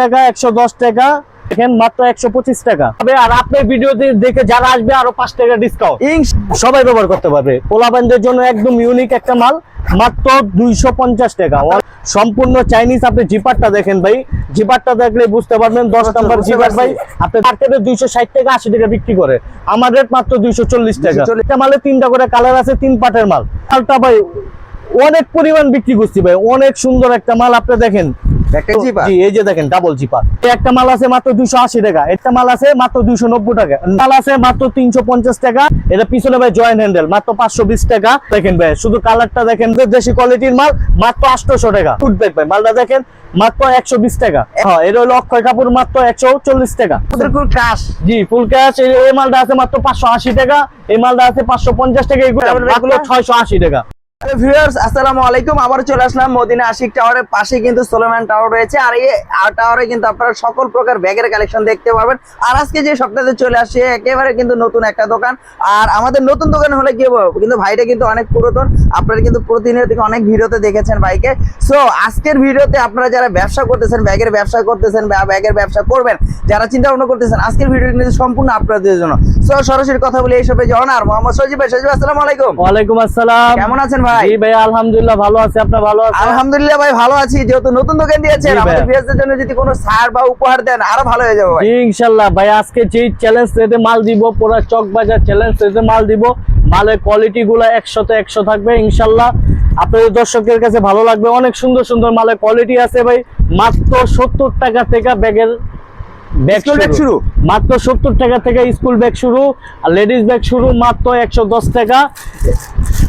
টাকা একশো দশ টাকা দেখেন মাত্র একশো পঁচিশ টাকা। তবে আর আপনার ভিডিও দেখে যারা আসবে আরও পাঁচ টাকা ডিসকাউন্ট সবাই ব্যবহার করতে পারবে। পোলাবানদের জন্য একদম ইউনিক একটা মাল মাত্র দুইশো পঞ্চাশ টাকা। সম্পূর্ণ চাইনিজ আপনি জিপারটা দেখেন ভাই। জিপারটা দেখলে বুঝতে পারবেন দশ নাম্বার জিপার ভাই। আপনি মার্কেটে দুইশো ষাট টাকা আশি টাকা বিক্রি করে। আমার রেট মাত্র দুইশো চল্লিশ টাকা। 240 একটা মালে তিনটা করে কালার আছে তিন পাটের মাল। মালটা ভাই অনেক পরিমাণ বিক্রি করছি ভাই। অনেক সুন্দর একটা মাল আপনি দেখেন। জি এই যে দেখেন ডাবল জিপার। একটা মাল আছে মাত্র দুইশো আশি টাকা একটা মাল আছে মাত্র দুইশো নব্বই টাকা। মাল আছে মাত্র তিনশো পঞ্চাশ টাকা এটা পিছনে ভাই জয়েন্ট হ্যান্ডেল মাত্র পাঁচশো বিশ টাকা। দেখেন ভাই শুধু কালারটা দেখেন দেশি কোয়ালিটির মাল মাত্র আটশোশো টাকা। ফুট ভাই মালটা দেখেন মাত্র একশো বিশ টাকা। হ্যাঁ এটা হলো অক্ষয় কাপুর মাত্র একশো চল্লিশ টাকা। ক্রাশ জি ফুল ক্যাশ এই মালটা আছে মাত্র পাঁচশো আশি টাকা এই মালটা আছে পাঁচশো পঞ্চাশ টাকা এগুলো ছয়শো আশি টাকা। ভিউয়ার্স আসসালামু আলাইকুম। আবার চলে আসলাম মদিনা আশিক টাওয়ারের পাশে কিন্তু সোলোম্যান টাওয়ার রয়েছে। আর এই টাওয়ারে কিন্তু আপনারা সকল প্রকার ব্যাগের কালেকশন দেখতে পারবেন আর আজকে যে সপ্তাহে চলে আসছে একেবারে কিন্তু নতুন একটা দোকান। আর আমাদের নতুন দোকান হলে কি হবে কিন্তু ভাইটা কিন্তু অনেক পুরাতন। আপনারা কিন্তু প্রতিনিয়ত অনেক ভিডিওতে দেখেছেন ভাইকে। সো আজকের ভিডিওতে আপনারা যারা ব্যবসা করতেছেন ব্যাগের ব্যবসা করতেছেন বা ব্যাগের ব্যবসা করবেন যারা চিন্তা ভাবনা করতেছেন আজকের ভিডিও কিন্তু সম্পূর্ণ আপনাদের জন্য। সো সরাসরি কথা বলি এইসবে জনার মোহাম্মদ সজিব ভাই। সজিব আসসালামু আলাইকুম। ওয়ালাইকুম আসসালাম। কেমন আছেন ভাই? জি ভাই আলহামদুলিল্লাহ ভালো আছে। আপনার ভালো আছে আলহামদুলিল্লাহ ভাই ভালো আছি। যেহেতু নতুন দোকান দিয়েছেন আমাদের ভিউয়ারদের জন্য যদি কোনো ছাড় বা উপহার দেন আরও ভালো হয়ে যাবে ভাই। জি, ইনশাল্লাহ। ভাই আজকে যে চ্যালেঞ্জ রেটে মাল দিব পুরো চক বাজার চ্যালেঞ্জ রেটে মাল দিব মালের কোয়ালিটি গুলো একশোতে একশো থাকবে ইনশাল্লাহ। আপনাদের দর্শকের কাছে ভালো লাগবে। অনেক সুন্দর সুন্দর মালের কোয়ালিটি আছে ভাই। মাত্র সত্তর টাকা থেকে ব্যাগের ব্যাগ শুরু? মাত্র সত্তর টাকা থেকে স্কুল ব্যাগ শুরু। আর লেডিস ব্যাগ শুরু মাত্র একশো দশ টাকা।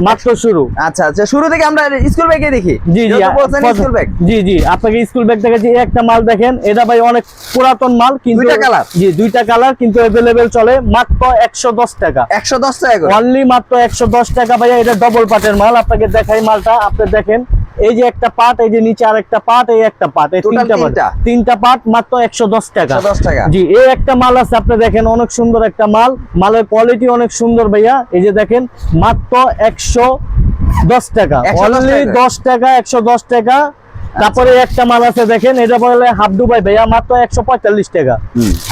মাত্র শুরু। আচ্ছা আচ্ছা শুরু থেকে আমরা স্কুল ব্যাগে দেখি। জি জি স্কুল ব্যাগ জি জি আপনাকে স্কুল ব্যাগ দেখাচ্ছি। একটা মাল দেখেন। এটা ভাই অনেক পুরাতন মাল কিন্তু দুইটা কালার জি দুইটা কালার কিন্তু अवेलेबल চলে মাত্র একশো দশ টাকা। একশো দশ টাকা করে। অনলি মাত্র একশো দশ টাকা ভাইয়া এটা ডবল পাটের মাল। আপনাকে দেখাই মালটা। আপনি দেখেন এই যে একটা পাট এই যে নিচে আর একটা পার্ট এই একটা পাট। এই তিনটা part। তিনটা? পার্ট মাত্র একশো দশ টাকা। টাকা। জি এই একটা মাল আছে আপনি দেখেন অনেক সুন্দর একটা মাল। মালের কোয়ালিটি অনেক সুন্দর ভাইয়া। এই যে দেখেন মাত্র একশো দশ টাকা। অনলি দশ টাকা। একশো দশ টাকা। তারপরে একটা মাল আছে দেখেন এটা বলে হাফ দুবাই ভাইয়া মাত্র একশো পঁয়তাল্লিশ টাকা।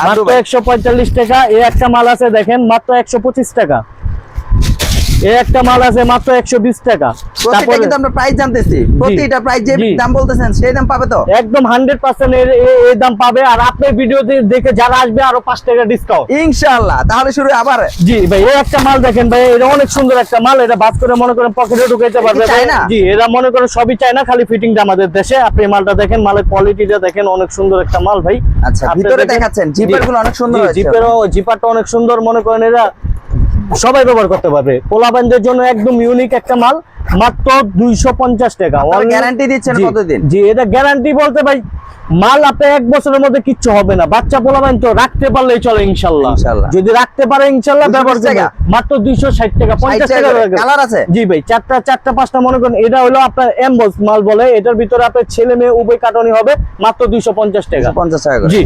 মাত্র একশো পঁয়তাল্লিশ টাকা। এই একটা মাল আছে দেখেন মাত্র একশো পঁচিশ টাকা। এই একটা মাল আছে মাত্র একশো বিশ টাকা। প্রত্যেকটা তারপরে কিন্তু আমরা প্রাইস জানতেছি। প্রতিটা প্রাইস যে দাম বলতেছেন সেই দাম পাবে তো? একদম হান্ড্রেড পার্সেন্ট এই দাম পাবে। আর আপনার ভিডিও দেখে যারা আসবে আরও পাঁচ টাকা ডিসকাউন্ট ইনশাআল্লাহ তাহলে শুরু আবার। জি ভাই এই একটা মাল দেখেন ভাই এটা অনেক সুন্দর একটা মাল। এটা বাস করে মনে করেন পকেটে ঢুকাইতে পারবে? জি এরা মনে করেন সবই চায় না খালি ফিটিংটা আমাদের দেশে। আপনি মালটা দেখেন মালের কোয়ালিটিটা দেখেন অনেক সুন্দর একটা মাল ভাই। আচ্ছা ভিতরে দেখাচ্ছেন জিপারগুলো অনেক সুন্দর জি, হয়েছে। জিপেরও জিপারটা অনেক সুন্দর মনে করেন এরা। সবাই ব্যবহার করতে পারবে। পোলাবানদের জন্য একদম ইউনিক একটা মাল মাত্র দুইশো পঞ্চাশ টাকা। আপনারা Only- দিচ্ছেন জি, কতদিন? জি এটা গ্যারান্টি বলতে ভাই মাল আপনি এক বছরের মধ্যে কিচ্ছু হবে না। বাচ্চা পোলাবেন তো রাখতে পারলেই চলে ইনশাল্লাহ। যদি রাখতে পারে ইনশাল্লাহ 220 ব্যবহার করবে। মাত্র দুইশো ষাট টাকা পঞ্চাশ টাকা কালার আছে? জি ভাই চারটা চারটা পাঁচটা মনে করেন এটা হলো আপনার এমবস মাল বলে এটার ভিতরে আপনার ছেলে মেয়ে উভয় কাটনি হবে মাত্র দুইশো পঞ্চাশ টাকা। পঞ্চাশ টাকা জি।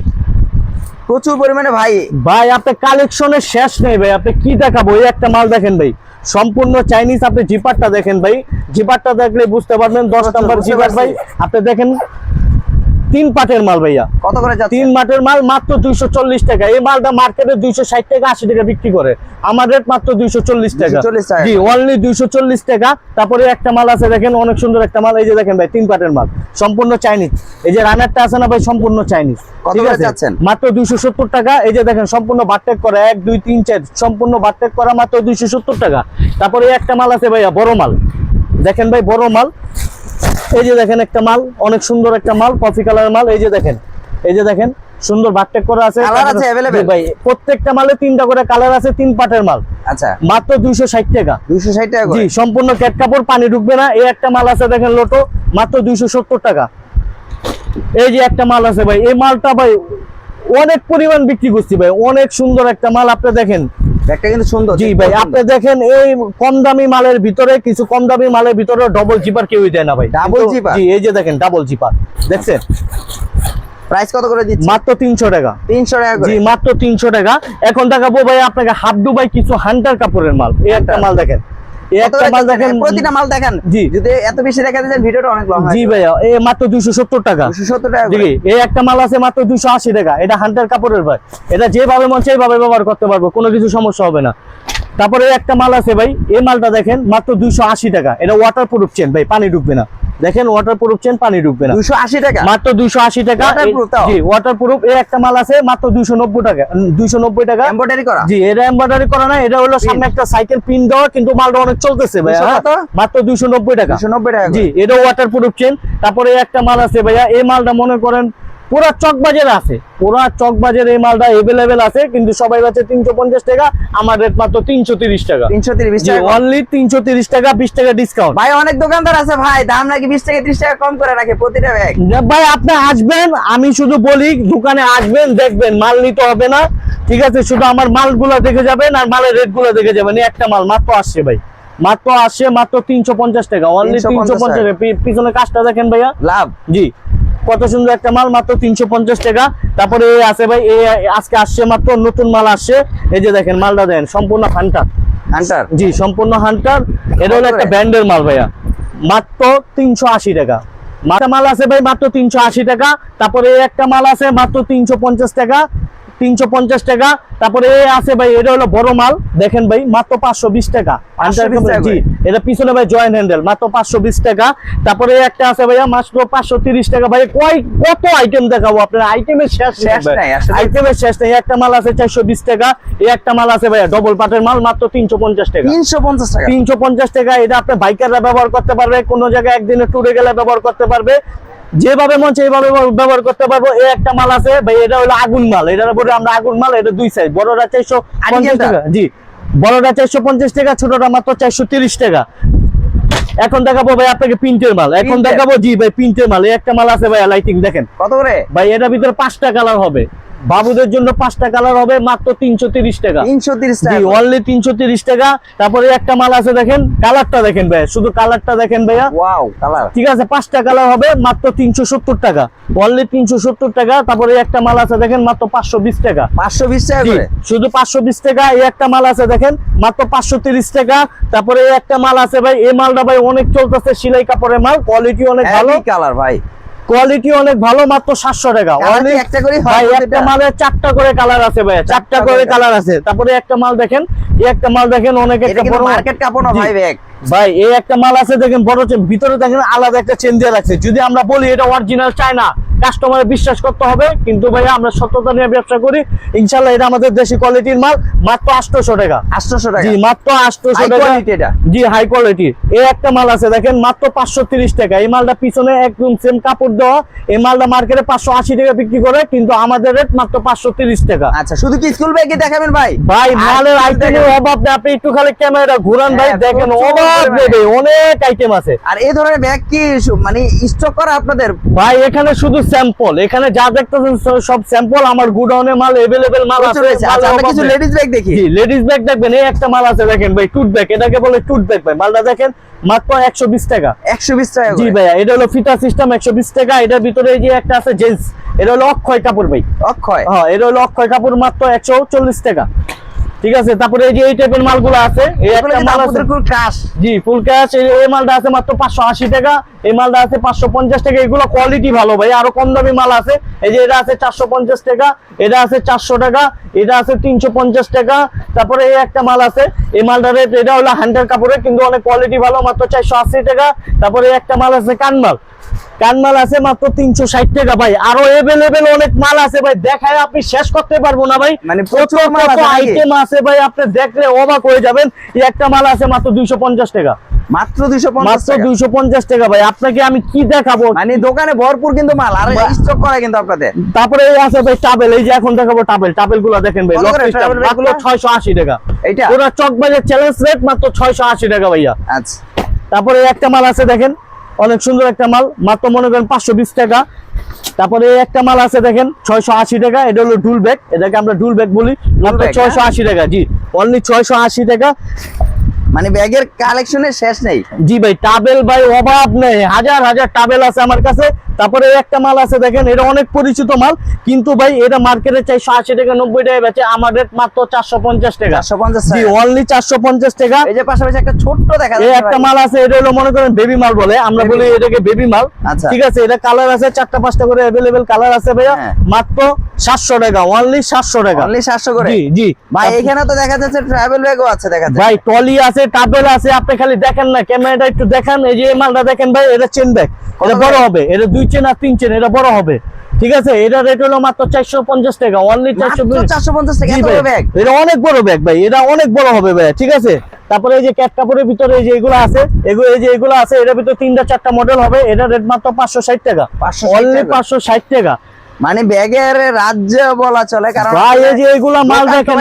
প্রচুর পরিমাণে ভাই। ভাই আপনার কালেকশনের শেষ নেই ভাই। আপনি কি দেখাবো? এই একটা মাল দেখেন ভাই। সম্পূর্ণ চাইনিজ আপনি জিপারটা দেখেন ভাই। জিপারটা দেখলে বুঝতে পারবেন দশ নম্বর জিপার ভাই। আপনি দেখেন তিন পাটের মাল ভাইয়া। কত করে তিন মাঠের মাল মাত্র দুইশো চল্লিশ টাকা। এই মালটা মার্কেটে দুইশো ষাট টাকা আশি টাকা বিক্রি করে। আমার রেট মাত্র দুইশো চল্লিশ টাকা। 240 জি অনলি দুইশো চল্লিশ টাকা। তারপরে একটা মাল আছে দেখেন অনেক সুন্দর একটা মাল। এই যে দেখেন ভাই তিন পাটের মাল। সম্পূর্ণ চাইনিজ। এই যে রানারটা আছে না ভাই সম্পূর্ণ চাইনিজ। ঠিক আছে? মাত্র দুইশো সত্তর টাকা। এই যে দেখেন সম্পূর্ণ বারটেক করা এক দুই তিন চার। সম্পূর্ণ বারটেক করা মাত্র দুইশো সত্তর টাকা। তারপরে একটা মাল আছে ভাইয়া বড় মাল। দেখেন ভাই বড় মাল। এই যে দেখেন একটা মাল অনেক সুন্দর একটা মাল কফি কালার মাল। এই যে দেখেন এই যে দেখেন সুন্দর বারটেক করা আছে। Colour আছে? জি ভাই প্রত্যেকটা মালে তিনটা করে কালার আছে তিন পাটের মাল। আচ্ছা। মাত্র দুইশো ষাট টাকা। দুইশো ষাট টাকা জি সম্পূর্ণ ক্যাট কাপড় পানি ঢুকবে না। এই একটা মাল আছে দেখেন লোটো মাত্র দুইশো সত্তর টাকা। এই যে একটা মাল আছে ভাই এই মালটা ভাই অনেক পরিমাণ বিক্রি করছি ভাই। অনেক সুন্দর একটা মাল আপনি দেখেন। ব্যাগটা কিন্তু সুন্দর। জি ভাই আপনি দেখেন এই কম দামি মালের ভিতরে কিছু কম দামি মালের ভিতরে ডবল জিপার কেউই দেয় না ভাই। ডাবল জিপার জি এই যে দেখেন ডাবল জিপার দেখছেন? প্রাইস কত করে দিচ্ছি মাত্র তিনশো টাকা। তিনশো টাকা জি মাত্র তিনশো টাকা। এখন দেখাবো ভাই আপনাকে হাফ দুবাই কিছু হান্টার কাপড়ের মাল। এই একটা মাল দেখেন। একটা মাল দেখেন প্রতিটা মাল দেখেন? জি। যদি এত বেশি দেখা দিচ্ছেন ভিডিওটা অনেক লং জি ভাইয়া মাত্র টাকা। জি এই একটা মাল আছে মাত্র দুশো আশি টাকা। এটা হান্টার কাপড়ের ভাই। এটা যেভাবে মন ব্যবহার করতে পারব কোনো কিছু সমস্যা হবে না। তারপরে একটা মাল আছে ভাই এই মালটা দেখেন মাত্র দুইশো আশি টাকা। এটা ওয়াটার প্রুফ চেন ভাই পানি ঢুকবে না। দেখেন ওয়াটার প্রুফ চেন পানি ঢুকবে না। দুশো আশি টাকা? মাত্র দুইশো আশি টাকা। জি ওয়াটার প্রুফ এই একটা মাল আছে মাত্র দুইশো নব্বই টাকা দুইশো নব্বই টাকা। এমব্রয়ডারি করা? জি এটা এমব্রয়ডারি করা না এটা হলো সামনে একটা সাইকেল পিন দেওয়া কিন্তু মালটা অনেক চলতেছে ভাই দুশো হ্যাঁ? মাত্র দুইশো নব্বই টাকা। দুশো নব্বই টাকা জি এটা ওয়াটার প্রুফ চেন তারপরে একটা মাল আছে ভাইয়া এই মালটা মনে করেন পুরা চক বাজারে আছে। পুরা চক বাজারে এই মালটা এভেলেবেল আছে কিন্তু সবাই আছে তিনশো পঞ্চাশ টাকা আমার রেট মাত্র তিনশো তিরিশ টাকা। তিনশো তিরিশ টাকা অনলি তিনশো তিরিশ টাকা বিশ টাকা ডিসকাউন্ট ভাই অনেক দোকানদার আছে ভাই দাম নাকি বিশ টাকা ত্রিশ টাকা কম করে রাখে প্রতিটা ব্যাগ ভাই আপনি আসবেন আমি শুধু বলি দোকানে আসবেন দেখবেন মাল নিতে হবে না। ঠিক আছে শুধু আমার মালগুলো দেখে যাবেন আর মালের রেটগুলো দেখে যাবেন। একটা মাল মাত্র আসছে ভাই। মাত্র আসছে মাত্র তিনশো পঞ্চাশ টাকা। অনলি তিনশো পঞ্চাশ টাকা। পিছনে কাজটা দেখেন ভাইয়া। লাভ। জি। কত সুন্দর একটা মাল মাত্র তিনশো পঞ্চাশ টাকা। তারপরে আছে ভাই এই আজকে আসছে মাত্র নতুন মাল আসছে। এই যে দেখেন মালটা দেন সম্পূর্ণ হান্টার হান্টার জি সম্পূর্ণ হান্টার এটা হলো একটা ব্র্যান্ডের মাল ভাইয়া। মাত্র তিনশো আশি টাকা। মাথা মাল আছে ভাই মাত্র তিনশো আশি টাকা। তারপরে একটা মাল আছে মাত্র তিনশো পঞ্চাশ টাকা। তিনশো পঞ্চাশ টাকা। তারপরে এই আছে ভাই এটা হলো বড় মাল। দেখেন ভাই মাত্র পাঁচশো বিশ টাকা। 520 জি। এটা পিছনে ভাই জয়েন্ট হ্যান্ডেল মাত্র পাঁচশো বিশ টাকা। তারপরে একটা আছে ভাইয়া মাত্র পাঁচশো তিরিশ টাকা। ভাই কয় কত আইটেম দেখাবো আপনার? আইটেমের শেষ শেষ নাই। আইটেমের শেষ নেই। একটা মাল আছে চারশো বিশ টাকা। এই একটা মাল আছে ভাইয়া ডবল পাটের মাল মাত্র তিনশো পঞ্চাশ টাকা। তিনশো পঞ্চাশ টাকা। তিনশো পঞ্চাশ টাকা এটা আপনার বাইকাররা ব্যবহার করতে পারবে কোনো জায়গায় একদিনে ট্যুরে গেলে ব্যবহার করতে পারবে। যেভাবে মন সেইভাবে ব্যবহার করতে পারব। এই একটা মাল আছে ভাই এটা হলো আগুন মাল। এটার উপরে আমরা আগুন মাল এটা দুই সাইজ বড়রা চারশো পঞ্চাশ টাকা। জি। বড়রা চারশো পঞ্চাশ টাকা ছোটরা মাত্র চারশো তিরিশ টাকা। এখন দেখাবো ভাই আপনাকে প্রিন্টের মাল। এখন দেখাবো জি ভাই প্রিন্টের মাল। এই একটা মাল আছে ভাই লাইটিং দেখেন। কত করে? ভাই এটার ভিতরে পাঁচটা কালার হবে। বাবুদের জন্য পাঁচটা কালার হবে মাত্র তিনশো তিরিশ টাকা। তিনশো তিরিশ টাকা। অনলি তিনশো তিরিশ টাকা। তারপরে একটা মাল আছে দেখেন কালারটা দেখেন ভাইয়া শুধু কালারটা দেখেন ভাইয়া। ওয়াও কালার ঠিক আছে পাঁচটা কালার হবে মাত্র তিনশো সত্তর টাকা। অনলি তিনশো সত্তর টাকা তারপরে একটা মাল আছে দেখেন মাত্র পাঁচশো বিশ টাকা। পাঁচশো বিশ টাকা শুধু পাঁচশো বিশ টাকা এই একটা মাল আছে দেখেন মাত্র পাঁচশো তিরিশ টাকা। তারপরে এই একটা মাল আছে ভাই এই মালটা ভাই অনেক চলতেছে সেলাই কাপড়ের মাল কোয়ালিটি অনেক ভালো। কালার ভাই। কোয়ালিটি অনেক ভালো মাত্র সাতশো টাকা। একটা করে ভাই একটা মালে চারটা করে কালার আছে ভাই চারটা করে কালার আছে। তারপরে একটা মাল দেখেন এই একটা মাল দেখেন অনেক একটা বড় মার্কেট কাপড় না। ভাই ব্যাগ ভাই এই একটা মাল আছে দেখেন বড় ভিতরে দেখেন আলাদা একটা চেন আছে রাখছে। যদি আমরা বলি এটা অরিজিনাল চায়না কাস্টমারের বিশ্বাস করতে হবে। কিন্তু ভাই আমরা সত্যতা নিয়ে ব্যবসা করি। ইনশাল্লাহ এটা আমাদের দেশি কোয়ালিটির মাল মাত্র আটশোশো টাকা। আটশোশো টাকা? জি মাত্র আটশোশো টাকা। এটা। জি হাই কোয়ালিটির এই একটা মাল আছে দেখেন মাত্র পাঁচশো তিরিশ টাকা। এই মালটা পিছনে একদম সেম কাপড় দেওয়া। এই মালটা মার্কেটে পাঁচশো আশি টাকা বিক্রি করে কিন্তু আমাদের রেট মাত্র পাঁচশো তিরিশ টাকা। আচ্ছা শুধু কি স্কুল ব্যাগে দেখাবেন ভাই? ভাই মালের কিছু আইটেমের অভাব নেই আপনি একটু খালি ক্যামেরা ঘুরান ভাই হ্যাঁ, দেখেন অভাব। নেবে অনেক আইটেম আছে। আর এই ধরনের ব্যাগ কি মানে স্টক করা আপনাদের? ভাই এখানে শুধু স্যাম্পল এখানে যা দেখতেছেন সব স্যাম্পল আমার গুডাউনে মাল এভেলেবেল মাল আছে আচ্ছা আমরা কিছু লেডিস ব্যাগ দেখি। জি লেডিস ব্যাগ দেখবেন এই একটা মাল আছে দেখেন ভাই টুট ব্যাগ এটাকে বলে টুট ব্যাগ ভাই। মালটা দেখেন মাত্র একশো বিশ টাকা। একশো বিশ টাকা জি। ভাইয়া এটা হলো ফিতা সিস্টেম একশো বিশ টাকা। এটার ভিতরে এই যে একটা আছে জেন্স এটা হলো অক্ষয় কাপড় ভাই। অক্ষয়। হ্যাঁ এটা হলো অক্ষয় কাপড় মাত্র একশো চল্লিশ টাকা। ঠিক আছে তারপরে এই যে এই টাইপের মালগুলো আছে এই একটা মাল আছে। খুব ক্রাশ জি ফুল ক্যাশ এই মালটা আছে মাত্র পাঁচশো আশি টাকা এই মালটা আছে পাঁচশো পঞ্চাশ টাকা এগুলো কোয়ালিটি ভালো ভাই আরও কম দামি মাল আছে। এই যে এটা আছে চারশো পঞ্চাশ টাকা এটা আছে চারশো টাকা এটা আছে তিনশো পঞ্চাশ টাকা তারপরে এই একটা মাল আছে এই মালটার রেট এটা হলো হান্ড্রেড কাপড়ের কিন্তু অনেক কোয়ালিটি ভালো মাত্র চারশো আশি টাকা তারপরে একটা মাল আছে কানমাল। কানমাল আছে মাত্র তিনশো ষাট টাকা ভাই। আরও এভেলেবেল অনেক মাল আছে ভাই। দেখায় আপনি শেষ করতে পারব না ভাই। মানে প্রচুর? আইটেম আছে ভাই আপনি দেখলে অবাক হয়ে যাবেন। একটা মাল আছে মাত্র দুইশো পঞ্চাশ টাকা। মাত্র দুইশো পঞ্চাশ মাত্র দুইশো পঞ্চাশ টাকা ভাই। আপনাকে আমি কি দেখাবো? মানে দোকানে ভরপুর কিন্তু মাল আর স্টক করা কিন্তু আপনাদের। তারপরে এই আছে ভাই টাবেল। এই যে এখন দেখাবো টাবেল। টাবেলগুলো দেখেন ভাই? ছয়শো আশি টাকা। ওরা বাজার চ্যালেঞ্জ রেট মাত্র ছয়শো আশি টাকা ভাইয়া। আচ্ছা। তারপরে একটা মাল আছে দেখেন। অনেক সুন্দর একটা মাল। মাত্র মনে করেন পাঁচশো বিশ টাকা। তারপরে একটা মাল আছে দেখেন ছয়শো আশি টাকা। এটা হলো ডুল ব্যাগ। এটাকে আমরা ডুল ব্যাগ বলি। মাত্র ছয়শো আশি টাকা জি। অনলি ছয়শো আশি টাকা। মানে ব্যাগের কালেকশনের শেষ নেই। জি ভাই টাবেল ভাই অভাব নেই। হাজার হাজার টাবেল আছে আমার কাছে। তারপরে একটা মাল আছে দেখেন এটা অনেক পরিচিত মাল। কিন্তু ভাই এটা মার্কেটে চাইশো আশি টাকা নব্বই টাকা বেচে আমার রেট মাত্র চারশো পঞ্চাশ টাকা। চারশো পঞ্চাশ অনলি চারশো পঞ্চাশ টাকা। এই যে পাশাপাশি একটা ছোট্ট দেখা যাচ্ছে একটা মাল আছে এটা হলো মনে করেন বেবি মাল বলে। আমরা বলি এটাকে বেবি মাল। আচ্ছা। ঠিক আছে এটা কালার আছে চারটা পাঁচটা করে অ্যাভেলেবেল কালার আছে ভাইয়া। হ্যাঁ। মাত্র সাতশো টাকা অনলি সাতশো টাকা। অনলি সাতশো করে? জি জি। ভাই এখানে তো দেখা যাচ্ছে ট্রাভেল ব্যাগও আছে দেখা যাচ্ছে। ভাই টলি আছে টাবেল আছে আপনি খালি দেখেন না ক্যামেরাটা একটু দেখান এই যে মালটা দেখেন ভাই এটা চেন ব্যাগ এটা বড় হবে এটা দুই চেন আর তিন চেন এটা বড় হবে। ঠিক আছে? এটা রেট হলো মাত্র চারশো পঞ্চাশ টাকা অনলি চারশো চারশো পঞ্চাশ টাকা এত বড় ব্যাগ এটা অনেক বড় ব্যাগ ভাই এটা অনেক বড় হবে ভাই ঠিক আছে? তারপরে এই যে ক্যাট কাপড়ের ভিতরে এই যে এগুলো আছে এগুলো এই যে এগুলো আছে এটার ভিতরে তিনটা চারটা মডেল হবে এটা রেট মাত্র পাঁচশো ষাট টাকা। 560 অনলি টাকা। পাঁচশো ষাট টাকা। মানে ব্যাগের রাজ্য বলা চলে কারণ ভাই এই যে এগুলা মাল দেখেন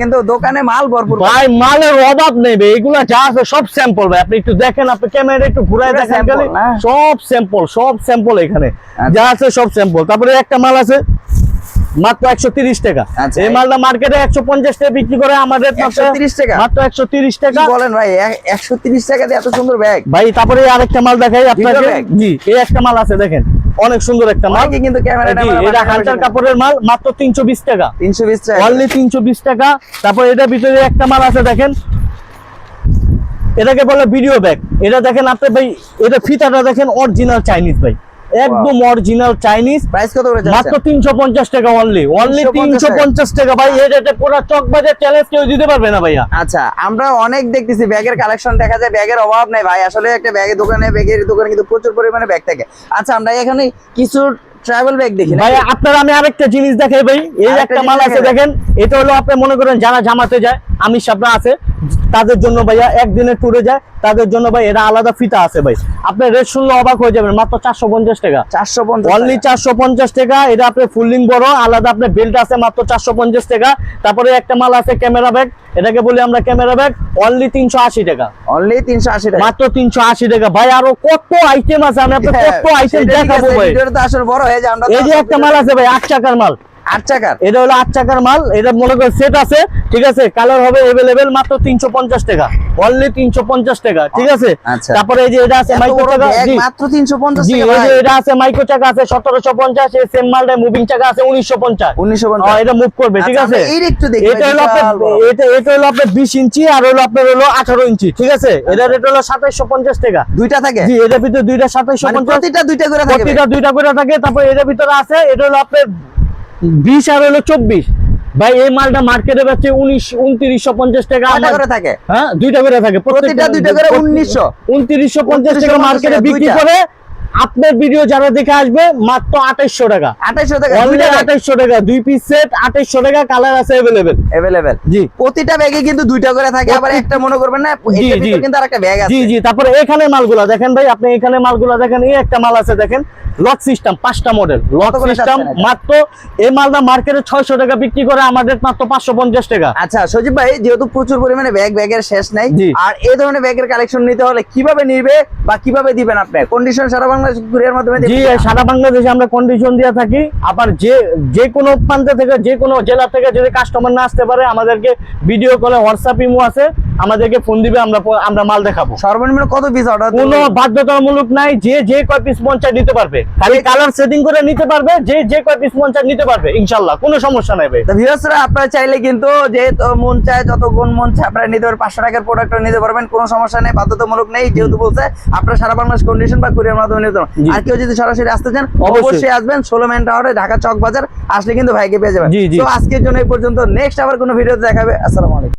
কিন্তু দোকানে মাল ভরপুর ভাই মালের অভাব নেই ভাই এগুলা যা আছে সব স্যাম্পল ভাই। আপনি একটু দেখেন আপনি ক্যামেরা একটু ঘুরায় দেখেন? সব স্যাম্পল সব স্যাম্পল এখানে। আচ্ছা। যা আছে সব স্যাম্পল তারপরে একটা মাল আছে মাত্র একশো তিরিশ টাকা। আচ্ছা। এই মালটা মার্কেটে একশো পঞ্চাশ টাকা বিক্রি করে আমাদের মাত্র 130 টাকা? মাত্র একশো তিরিশ টাকা। বলেন ভাই একশো তিরিশ টাকা দিয়ে এত সুন্দর ব্যাগ ভাই তারপরে আরেকটা মাল দেখাই আপনাকে? জি এই একটা মাল আছে দেখেন। অনেক সুন্দর একটা মাল। কিন্তু এটা হান্টার কাপড়ের মাল মাত্র তিনশো বিশ টাকা। তিনশো বিশ টাকা। অনলি তিনশো বিশ টাকা। তারপর এটার ভিতরে একটা মাল আছে দেখেন। এটাকে বলে ভিডিও ব্যাগ এটা দেখেন আপনি ভাই এটা ফিতাটা দেখেন অরিজিনাল চাইনিজ ভাই। একদম অরিজিনাল চাইনিজ প্রাইস কত করে মাত্র যাচ্ছে তিনশো পঞ্চাশ টাকা অনলি অনলি 350 তিনশো পঞ্চাশ টাকা। ভাই এই রেটে পুরো চক বাজার চ্যালেঞ্জ কেউ দিতে পারবে না ভাইয়া। আচ্ছা আমরা অনেক দেখতেছি ব্যাগের কালেকশন দেখা যায় ব্যাগের অভাব নেই ভাই। আসলে একটা ব্যাগের দোকানে ব্যাগের দোকানে কিন্তু প্রচুর পরিমাণে ব্যাগ থাকে। আচ্ছা আমরা এখানে কিছু ট্রাভেল ব্যাগ দেখি ভাই? আপনার আমি আরেকটা জিনিস দেখাই ভাই। এই একটা মাল আছে দেখেন এটা হলো আপনি মনে করেন যারা জামাতে যায় আমি সাপড়া আছে তাদের জন্য ভাইয়া একদিনের ট্যুরে যায় তাদের জন্য ভাই এটা আলাদা ফিতা আছে ভাই। আপনি রেট শুনলে অবাক হয়ে যাবেন মাত্র চারশো পঞ্চাশ টাকা। চারশো পঞ্চাশ অনলি চারশো পঞ্চাশ টাকা এটা আপনার ফুলিং বড় আলাদা আপনার বেল্ট আছে মাত্র চারশো পঞ্চাশ টাকা। তারপরে একটা মাল আছে ক্যামেরা ব্যাগ এটাকে বলি আমরা ক্যামেরা ব্যাগ অনলি তিনশো আশি টাকা। অনলি তিনশো আশি টাকা। মাত্র তিনশো আশি টাকা। ভাই আরও কত আইটেম আছে? আমি আপনার হ্যাঁ, কত আইটেম দেখাবো ভাই। এই যে একটা মাল আছে ভাই আট টাকার মাল। আট টাকার এটা হলো আট টাকার মাল এটা মনে করেন সেট আছে ঠিক আছে? কালার হবে এভেলেবেল মাত্র তিনশো পঞ্চাশ টাকা। অনলি তিনশো পঞ্চাশ টাকা ঠিক আছে? আচ্ছা। তারপরে এই যে এটা আছে মাইক্রো টাকা মাত্র তিনশো পঞ্চাশ এটা আছে মাইক্রো চাকা আছে সতেরোশো পঞ্চাশ এই সেম মালটা মুভিং চাকা আছে উনিশশো পঞ্চাশ। উনিশশো পঞ্চাশ। এটা মুভ করবে ঠিক আচ্ছা, আছে? এটা হলো এটা এটা হলো আপনার বিশ ইঞ্চি আর হলো আপনার হলো আঠারো ইঞ্চি ঠিক আছে? এটা রেট হলো সাতাইশশো পঞ্চাশ টাকা। দুইটা থাকে? জি এটার ভিতরে দুইটা সাতাইশশো মানে পঞ্চাশ প্রতিটা দুইটা করে প্রতিটা দুইটা করে থাকে তারপর এটার ভিতরে আছে এটা হলো আপনার বিশ আর হলো চব্বিশ। ভাই এই মালটা মার্কেটে পাচ্ছে উনিশ উনত্রিশশো পঞ্চাশ টাকা করে থাকে? হ্যাঁ দুইটা করে থাকে প্রতিটা দুইটা করে 1900 উনত্রিশশো পঞ্চাশ টাকা মার্কেটে বিক্রি করে আপনার ভিডিও যারা দেখে আসবে মাত্র আঠাইশশো টাকা। আঠাইশো টাকা আঠাইশশো টাকা দুই পিস সেট আঠাইশশো টাকা কালার আছে অ্যাভেলেবেল অ্যাভেলেবেল জি। প্রতিটা ব্যাগে কিন্তু দুইটা করে থাকে আবার একটা মনে করবেন না কিন্তু আরেকটা ব্যাগ আছে। জি জি তারপরে এখানে মালগুলা দেখেন ভাই আপনি এখানে মালগুলা দেখেন এই একটা মাল আছে দেখেন লক সিস্টেম পাঁচটা মডেল লক সিস্টেম মাত্র এই মালটা মার্কেটে ছয়শো টাকা বিক্রি করে আমাদের মাত্র পাঁচশো পঞ্চাশ টাকা। আচ্ছা সজীব ভাই যেহেতু প্রচুর পরিমাণে ব্যাগ ব্যাগের শেষ নাই আর এই ধরনের ব্যাগের কালেকশন নিতে হলে কীভাবে নিবে বা কীভাবে দিবেন আপনি? কন্ডিশন সারা বাংলাদেশ কুরিয়ার মাধ্যমে জি সারা বাংলাদেশে আমরা কন্ডিশন দিয়ে থাকি। আবার যে যে কোনো প্রান্ত থেকে যে কোনো জেলা থেকে যদি কাস্টমার না আসতে পারে আমাদেরকে ভিডিও কলে হোয়াটসঅ্যাপ ইমো আছে আমাদেরকে ফোন দিবে আমরা আমরা মাল দেখাবো। সর্বনিম্ন কত পিস অর্ডার কোনো বাধ্যতামূলক নাই যে যে কয় পিস নিতে পারবে। খালি কালার সেটিং করে নিতে পারবে যে যে কয় পিস নিতে পারবে ইনশাল্লাহ কোনো সমস্যা নাই ভাই। ভিউয়ার্সরা আপনারা চাইলে কিন্তু যে মন চায় যত গুণ মন চায় আপনারা নিতে পারবেন পাঁচশো টাকার প্রোডাক্ট নিতে পারবেন কোনো সমস্যা নেই বাধ্যতামূলক নেই যেহেতু বলছে আপনারা সারা বাংলাদেশ কন্ডিশন বা কুরিয়ার মাধ্যমে আর কেউ যদি সরাসরি আসতে চান অবশ্যই। আসবেন। ষোলো মেন টাওয়ারে ঢাকা চক বাজার আসলে কিন্তু ভাইকে পেয়ে যাবেন। তো আজকের জন্য এই পর্যন্ত। নেক্সট আবার কোনো ভিডিওতে দেখাবে। আসসালামু আলাইকুম।